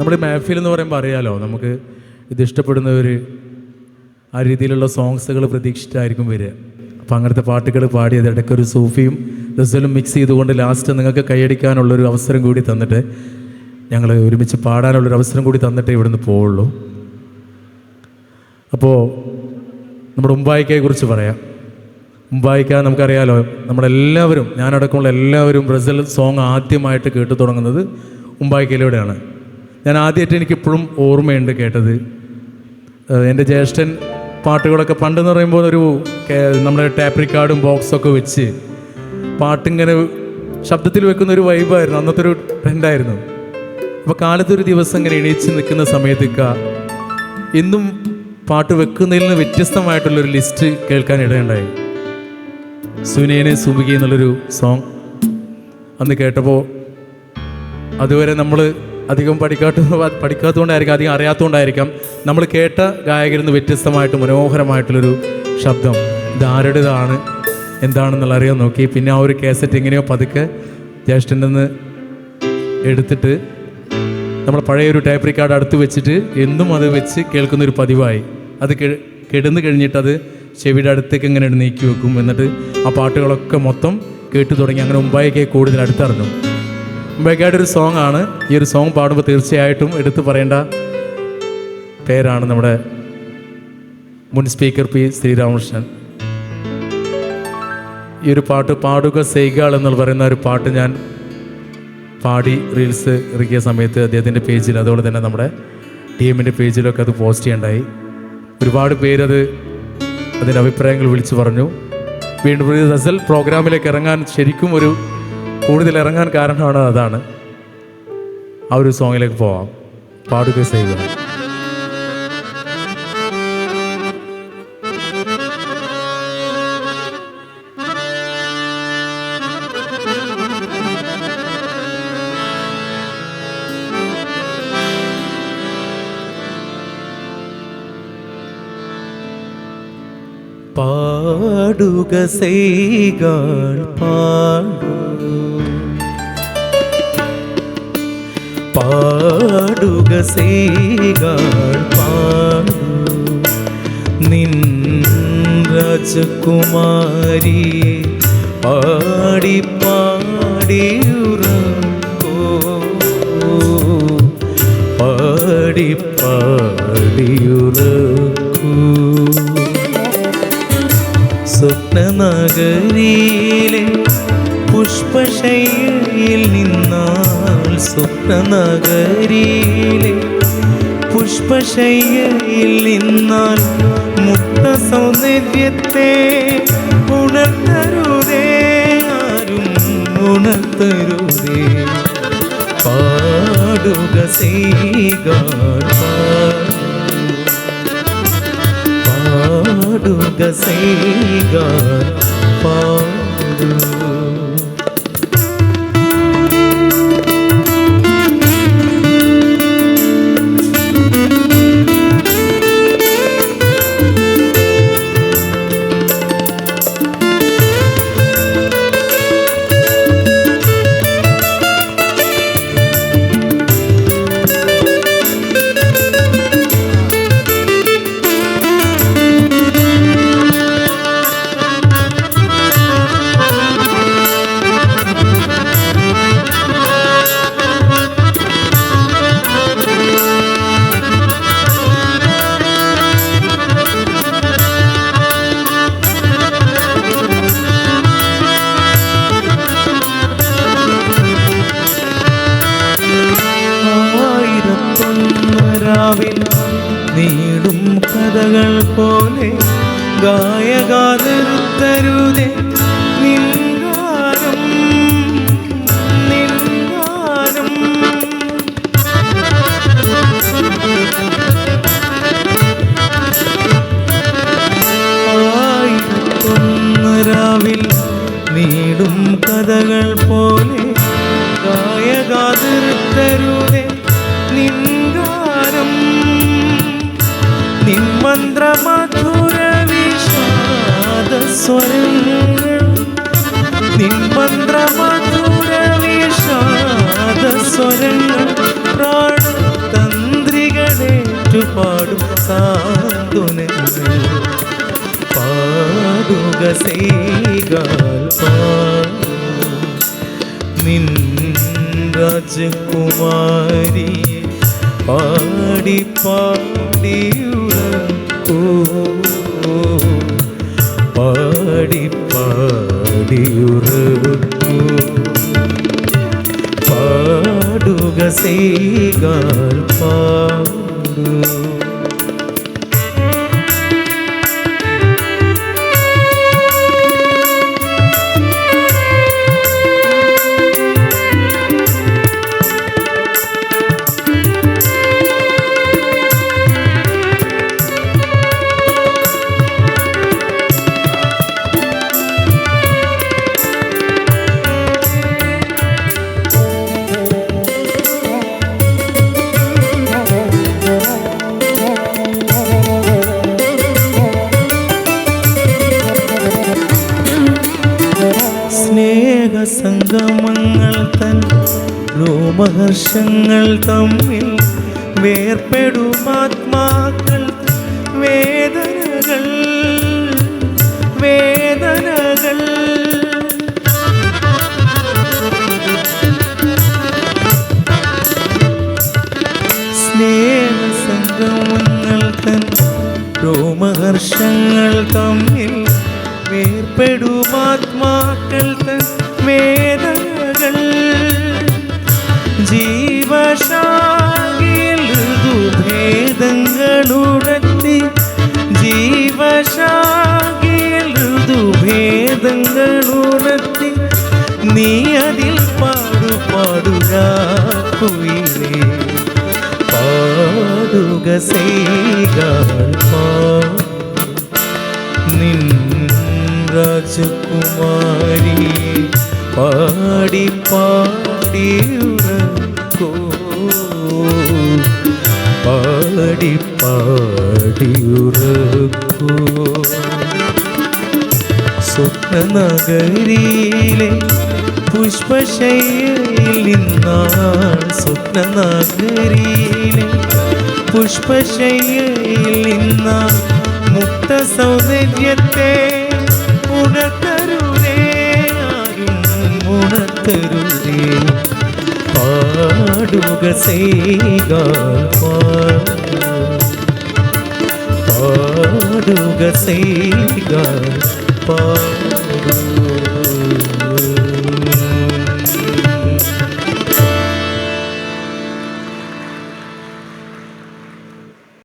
നമ്മുടെ മാഫിൽ എന്ന് പറയുമ്പോൾ അറിയാലോ നമുക്ക് ഇത് ഇഷ്ടപ്പെടുന്നവർ ആ രീതിയിലുള്ള സോങ്സുകൾ പ്രതീക്ഷിച്ചായിരിക്കും വരിക. അപ്പോൾ അങ്ങനത്തെ പാട്ടുകൾ പാടിയത് ഇടയ്ക്ക് ഒരു സൂഫിയും ഗസലും മിക്സ് ചെയ്തുകൊണ്ട് ലാസ്റ്റ് നിങ്ങൾക്ക് കൈയടിക്കാനുള്ളൊരു അവസരം കൂടി തന്നിട്ട് ഞങ്ങൾ ഒരുമിച്ച് പാടാനുള്ളൊരു അവസരം കൂടി തന്നിട്ട് ഇവിടുന്ന് പോവുള്ളൂ. അപ്പോൾ നമ്മുടെ ഉമ്പായിക്കയെ കുറിച്ച് പറയാം. ഉമ്പായിക്ക നമുക്കറിയാലോ നമ്മളെല്ലാവരും ഞാനടക്കമുള്ള എല്ലാവരും ബ്രസൽ സോങ് ആദ്യമായിട്ട് കേട്ടു തുടങ്ങുന്നത് ഉമ്പായിക്കയിലൂടെയാണ്. ഞാൻ ആദ്യമായിട്ട് എനിക്കിപ്പോഴും ഓർമ്മയുണ്ട് കേട്ടത്. എന്റെ ജ്യേഷ്ഠൻ പാട്ടുകളൊക്കെ പണ്ടെന്ന് പറയുമ്പോൾ ഒരു നമ്മുടെ ടാപ്പ് റിക്കാർഡും ബോക്സൊക്കെ വെച്ച് പാട്ടിങ്ങനെ ശബ്ദത്തിൽ വെക്കുന്ന ഒരു വൈബായിരുന്നു അന്നത്തെ ഒരു ട്രെൻഡായിരുന്നു അപ്പോൾ കാലത്തൊരു ദിവസം ഇങ്ങനെ എണീച്ച് നിൽക്കുന്ന സമയത്തേക്ക എന്നും പാട്ട് വെക്കുന്നതിൽ നിന്ന് വ്യത്യസ്തമായിട്ടുള്ളൊരു ലിസ്റ്റ് കേൾക്കാൻ ഇടയുണ്ടായി. സുനേനെ സുമുഖി എന്നുള്ളൊരു സോങ് അന്ന് കേട്ടപ്പോൾ അതുവരെ നമ്മൾ അധികം പഠിക്കാത്ത പഠിക്കാത്തതുകൊണ്ടായിരിക്കും അധികം അറിയാത്തതുകൊണ്ടായിരിക്കാം നമ്മൾ കേട്ട ഗായകരിൽ നിന്ന് വ്യത്യസ്തമായിട്ട് മനോഹരമായിട്ടുള്ളൊരു ശബ്ദം. ഇതാരുടേതാണ്? എന്താണെന്നുള്ള അറിയാൻ നോക്കി. പിന്നെ ആ ഒരു കേസറ്റ് എങ്ങനെയോ പതുക്കെ ജ്യേഷ്ഠന്റെ നിന്ന് എടുത്തിട്ട് നമ്മൾ പഴയ ഒരു ടൈപ്പ് റിക്കാർഡ് അടുത്ത് വെച്ചിട്ട് എന്നും അത് വെച്ച് കേൾക്കുന്ന ഒരു പതിവായി. അത് കിടന്നു കഴിഞ്ഞിട്ട് അത് ചെവിയുടെ അടുത്തേക്ക് ഇങ്ങനെ നീക്കി വെക്കും. എന്നിട്ട് ആ പാട്ടുകളൊക്കെ മൊത്തം കേട്ടു തുടങ്ങി. അങ്ങനെ മുമ്പായിക്ക് കൂടുതൽ അടുത്തറിഞ്ഞു. ഒരു സോങ് ആണ്. ഈ ഒരു സോങ് പാടുമ്പോൾ തീർച്ചയായിട്ടും എടുത്തു പറയേണ്ട പേരാണ് നമ്മുടെ മുൻ സ്പീക്കർ പി ശ്രീരാമകൃഷ്ണൻ. ഈ ഒരു പാട്ട് പാടുക സെയ്കാൾ എന്ന് പറയുന്ന ഒരു പാട്ട് ഞാൻ പാടി റീൽസ് ഇറക്കിയ സമയത്ത് അദ്ദേഹത്തിന്റെ പേജിൽ അതുപോലെ തന്നെ നമ്മുടെ ടീമിന്റെ പേജിലൊക്കെ അത് പോസ്റ്റ് ചെയ്യണ്ടായി. ഒരുപാട് പേരത് അതിന്റെ അഭിപ്രായങ്ങൾ വിളിച്ചു പറഞ്ഞു. വീണ്ടും റസൽ പ്രോഗ്രാമിലേക്ക് ഇറങ്ങാൻ ശരിക്കും ഒരു കൂടുതൽ ഇറങ്ങാൻ കാരണമാണ് അതാണ്. ആ ഒരു സോങ്ങിലേക്ക് പോവാം. പാടുക ചെയ്യുക. പാടുക പാടു പാടുക. സൈകൾ പാടു നിൻ രാജകുമാരി പാടി പാടിയുറക്കോ പാടി പാടിയുറക്കൂ സ്വപ്നനഗരിയിലെ പുഷ്പശൈലിയിൽ നിന്നാൽ സ്വപ്നനഗരിയിലെ പുഷ്പശൈലിയിൽ നിന്നാൽ മുക്ത സൗന്ദര്യത്തെ ഉണർത്തരുതേ ആരും ഉണർത്തരുതേ. പാടുക പാടുക പാടുക സീഗാൾ ആയിരത്തൊന്നരാവിൽ നീടും കഥകൾ പോലെ ഗായക നിന്മന്ത്രമധുര വിഷാദ സ്വരങ്ങൾ നിന്മന്ത്രമധുര വിഷാദ സ്വരങ്ങൾ പ്രാണ സാന്ത്വനങ്ങൾ പാടുക സേകാൽ നിൻ പാടി പാടിയുറക്കൂ പാടി പാടിയുറക്കൂ. പാടുക സേകാൽ പാടൂ സ്നേഹസംഗമങ്ങൾ തൻ രോമഹർഷങ്ങൾ തമ്മിൽ വേർപ്പെടും ആത്മാക്കൾ വേദനകൾ വേദനകൾ സ്നേഹസംഗമങ്ങൾ തൻ രോമഹർഷങ്ങൾ തമ്മിൽ വേർപ്പെടും ആത്മാക്കൾ തൻ പാടു നിൻ രാജകുമാരി പാടി പാടിയുറക്കോ പാടി പാടിയുറക്കോ സ്വപ്നനഗരിയിലെ പുഷ്പശൈലിൽ നിന്നാൾ സ്വപ്നനഗരിയിലെ പുഷ്പശൈലിൽ നിന്നാൾ മുക്ത സൗന്ദര്യത്തെ ഉണർത്തരുതേ ആരും ഉണർത്തരുതേ പാടുക സേകാൽ പാടുക സേകാൽ പാ